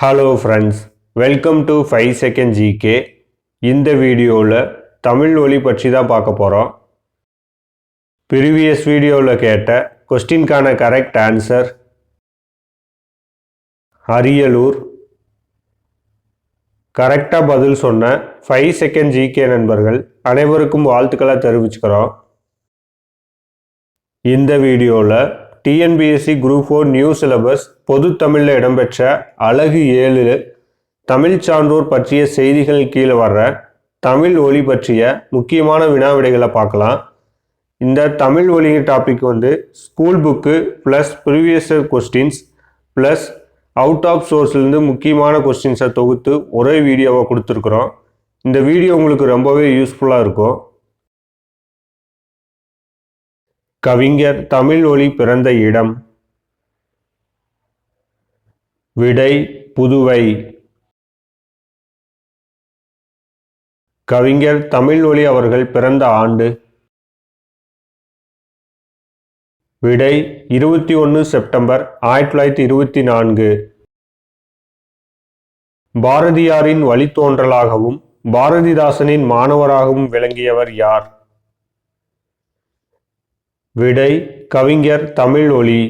Hello friends welcome to five second GK இந்த வீடியோவில் தமிழ் ஒலி பற்றி தான் பார்க்க போகிறோம் ப்ரீவியஸ் வீடியோவில் கேட்ட கொஸ்டின்கான கரெக்ட் ஆன்சர் அரியலூர். கரெக்டாக பதில் சொன்ன ஃபைவ் செகண்ட் ஜிகே நண்பர்கள் அனைவருக்கும் வாழ்த்துக்களை தெரிவிச்சுக்கிறோம். இந்த வீடியோவில் TNPSC group four new syllabus பொது தமிழில் இடம்பெற்ற அழகு ஏழு தமிழ் சான்றோர் பற்றிய செய்திகள் கீழே வர்ற தமிழ் ஒலி பற்றிய முக்கியமான வினா விடைகளை பார்க்கலாம். இந்த தமிழ் ஒலி டாபிக் வந்து school book plus previous questions plus out of சோர்ஸ்லேருந்து முக்கியமான கொஸ்டின்ஸை தொகுத்து ஒரே வீடியோவை கொடுத்துருக்குறோம். இந்த வீடியோ உங்களுக்கு ரொம்பவே யூஸ்ஃபுல்லாக இருக்கும். கவிஞர் தமிழ் ஒளி பிறந்த இடம். விடை புதுவை. கவிஞர் தமிழ் ஒளி அவர்கள் பிறந்த ஆண்டு. விடை இருபத்தி ஒன்று செப்டம்பர் ஆயிரத்தி தொள்ளாயிரத்தி இருபத்தி நான்கு. பாரதியாரின் வழித்தோன்றலாகவும் பாரதிதாசனின் மாணவராகவும் விளங்கியவர் யார்? விடை கவிஞர் தமிழ் ஒளி.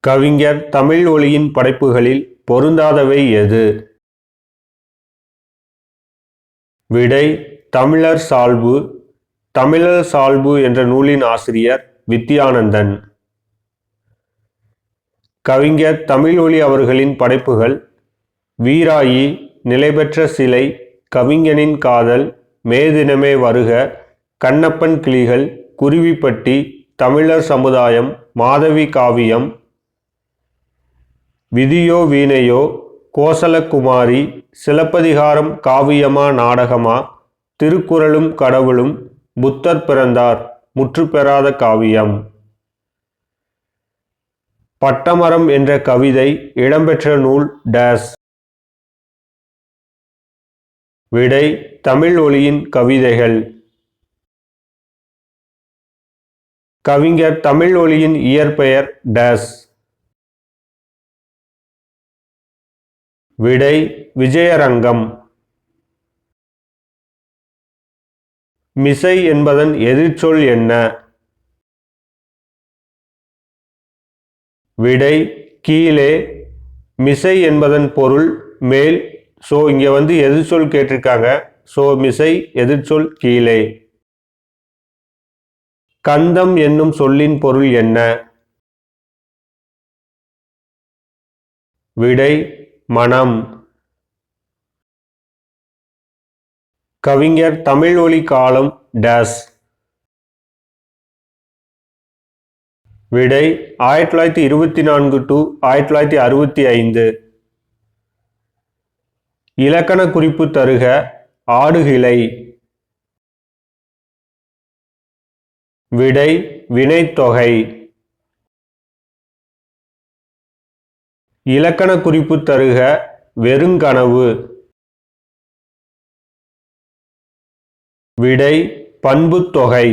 கவிஞர் தமிழ் ஒளியின் படைப்புகளில் பொருந்தாதவை எது? விடை தமிழர் சால்பு தமிழர் சால்பு என்ற நூலின் ஆசிரியர் வித்யானந்தன். கவிஞர் தமிழ் ஒளி அவர்களின் படைப்புகள் வீராயி நிலைபெற்ற சிலை கவிஞனின் காதல் மேதினமே வருக கண்ணப்பன் கிளிகள் குருவிப்பட்டி தமிழர் சமுதாயம் மாதவி காவியம் விதியோ வீணையோ கோசலகுமாரி சிலப்பதிகாரம் காவியமா நாடகமா திருக்குறளும் கடவுளும் புத்தர் பிறந்தார் முற்று பெறாத காவியம். பட்டமரம் என்ற கவிதை இடம்பெற்ற நூல் டேஸ். விடை தமிழ் ஒளியின் கவிதைகள். கவிஞர் தமிழ் ஒளியின் இயற்பெயர் டேஸ். விடை விஜயரங்கம். மிசை என்பதன் எதிர்ச்சொல் என்ன? விடை கீழே மிசை என்பதன் பொருள் மேல். ஸோ இங்கே வந்து எதிர்ச்சொல் கேட்டிருக்காங்க. ஸோ மிசை எதிர்ச்சொல் கீழே. கந்தம் என்னும் சொல்லின் பொருள் என்ன? விடை மனம். கவிஞர் தமிழ் ஒலி காலம் டேஸ். விடை ஆயிரத்தி தொள்ளாயிரத்தி இருபத்தி நான்கு டு ஆயிரத்தி தொள்ளாயிரத்தி அறுபத்தி ஐந்து. இலக்கண குறிப்பு தருக ஆடுகிளை. விடை வினைத்தொகை இலக்கண குறிப்பு தருக வெறுங்கனவு. விடை பண்புத்தொகை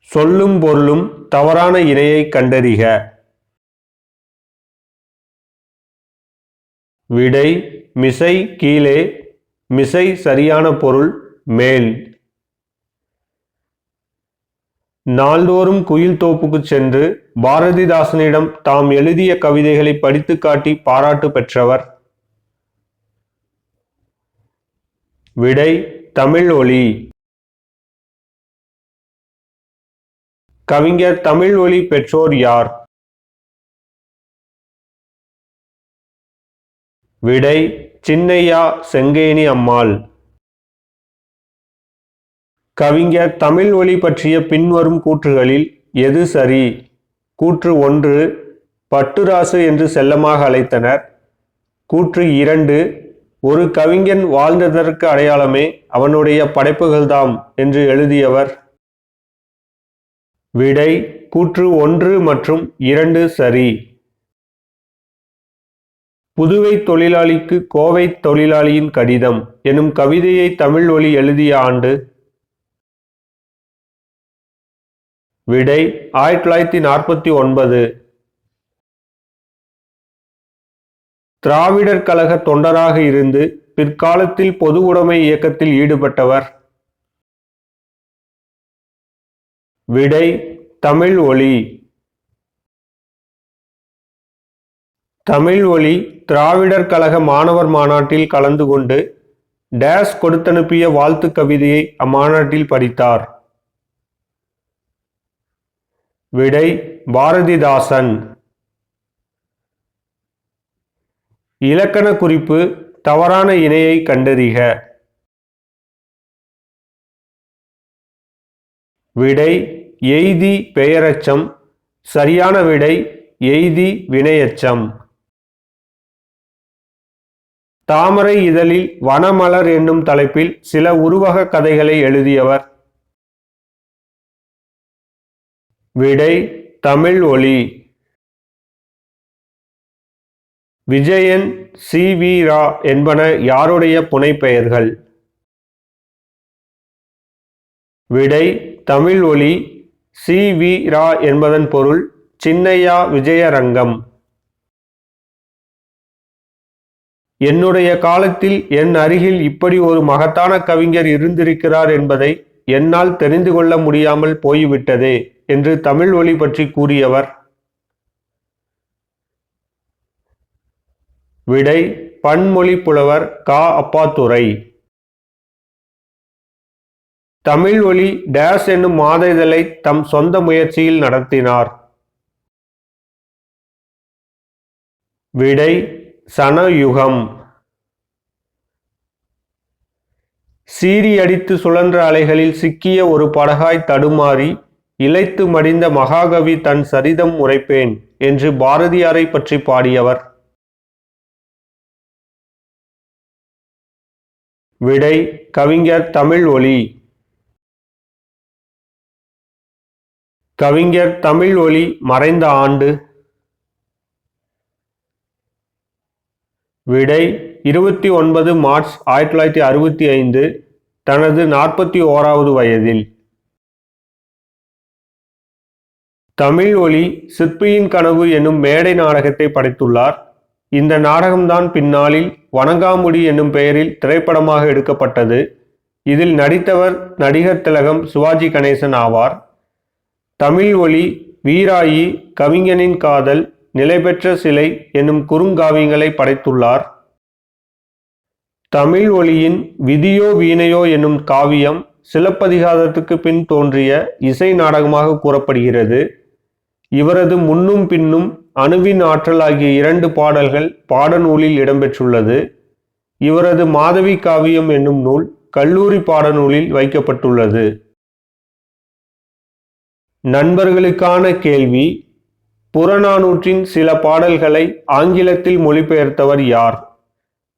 சொல்லும் பொருளும் தவறான இணையை கண்டறிக. விடை மிசை கீழே மிசை சரியான பொருள் மேல். நாள்தோறும் குயில் தோப்புக்கு சென்று பாரதிதாசனிடம் தாம் எழுதிய கவிதைகளை படித்து காட்டி பாராட்டு பெற்றவர். விடை தமிழ் ஒளி கவிஞர் தமிழ் ஒளி பெற்றோர் யார்? விடை சின்னையா செங்கேணி அம்மாள். கவிஞர் தமிழ் ஒளி பற்றிய பின்வரும் கூற்றுகளில் எது சரி? கூற்று ஒன்று பட்டுராசு என்று செல்லமாக அழைத்தனர். கூற்று இரண்டு ஒரு கவிஞன் வாழ்ந்ததற்கு அடையாளமே அவனுடைய படைப்புகள்தாம் என்று எழுதியவர். விடை கூற்று ஒன்று மற்றும் இரண்டு சரி. புதுவை தொழிலாளிக்கு கோவை தொழிலாளியின் கடிதம் எனும் கவிதையை தமிழ் ஒளி எழுதிய ஆண்டு விடை ஆயிரத்தி தொள்ளாயிரத்தி நாற்பத்தி ஒன்பது. திராவிடர் கழக தொண்டராக இருந்து பிற்காலத்தில் பொது உடைமை இயக்கத்தில் ஈடுபட்டவர். விடை தமிழ் ஒளி. தமிழ் ஒளி திராவிடர் கழக மாணவர் மாநாட்டில் கலந்து கொண்டு டேஸ் கொடுத்தனுப்பிய வாழ்த்து கவிதையை அம்மாநாட்டில் படித்தார். விடை பாரதிதாசன். இலக்கண குறிப்பு தவறான இணையை கண்டறிக. விடை எய்தி பெயரச்சம். சரியான விடை எய்தி வினையச்சம். தாமரை இதழில் வனமலர் என்னும் தலைப்பில் சில உருவக கதைகளை எழுதியவர் விடை தமிழ் ஒளி விஜயன் சி. வி. ரா என்பன யாருடைய புனைப்பெயர்கள்? விடை தமிழ் ஒளி சி. வி. ரா என்பதன் பொருள் சின்னையா விஜயரங்கம். என்னுடைய காலத்தில் என் அருகில் இப்படி ஒரு மகத்தான கவிஞர் இருந்திருக்கிறார் என்பதை என்னால் தெரிந்து கொள்ள முடியாமல் போய்விட்டதே என்று தமிழ் ஒளி பற்றி கூறியவர். விடை பன்மொழி புலவர் கா. அப்பாத்துரை. தமிழ் ஒளி டேஸ் என்னும் மாத இதழை தம் சொந்த முயற்சியில் நடத்தினார். விடை சனயுகம். சீறி அடித்து சுழன்ற அலைகளில் சிக்கிய ஒரு படகாய் தடுமாறி இழைத்து மடிந்த மகாகவி தன் சரிதம் உரைப்பேன் என்று பாரதியாரை பற்றி பாடியவர். விடை கவிஞர் தமிழ் ஒளி கவிஞர் தமிழ் ஒளி மறைந்த ஆண்டு. விடை இருபத்தி ஒன்பது மார்ச் ஆயிரத்தி தொள்ளாயிரத்தி அறுபத்தி ஐந்து தனது நாற்பத்தி ஓராவது வயதில். தமிழ் ஒளி சிற்பியின் கனவு என்னும் மேடை நாடகத்தை படைத்துள்ளார். இந்த நாடகம்தான் பின்னாளில் வணங்காமுடி என்னும் பெயரில் திரைப்படமாக எடுக்கப்பட்டது. இதில் நடித்தவர் நடிகர் திலகம் சிவாஜி கணேசன் ஆவார். தமிழ் ஒளி வீராயி கவிஞனின் காதல் நிலைபெற்ற சிலை என்னும் குறுங்காவியங்களை படைத்துள்ளார். தமிழ் ஒளியின் விதியோ வீணையோ என்னும் காவியம் சிலப்பதிகாரத்துக்கு பின் தோன்றிய இசை நாடகமாக கூறப்படுகிறது. இவரது முன்னும் பின்னும் அணுவின் ஆற்றல் ஆகிய இரண்டு பாடல்கள் பாடநூலில் இடம்பெற்றுள்ளது. இவரது மாதவி காவியம் என்னும் நூல் கல்லூரி பாடநூலில் வைக்கப்பட்டுள்ளது. நண்பர்களுக்கான கேள்வி புறநானூற்றின் சில பாடல்களை ஆங்கிலத்தில் மொழிபெயர்த்தவர் யார்?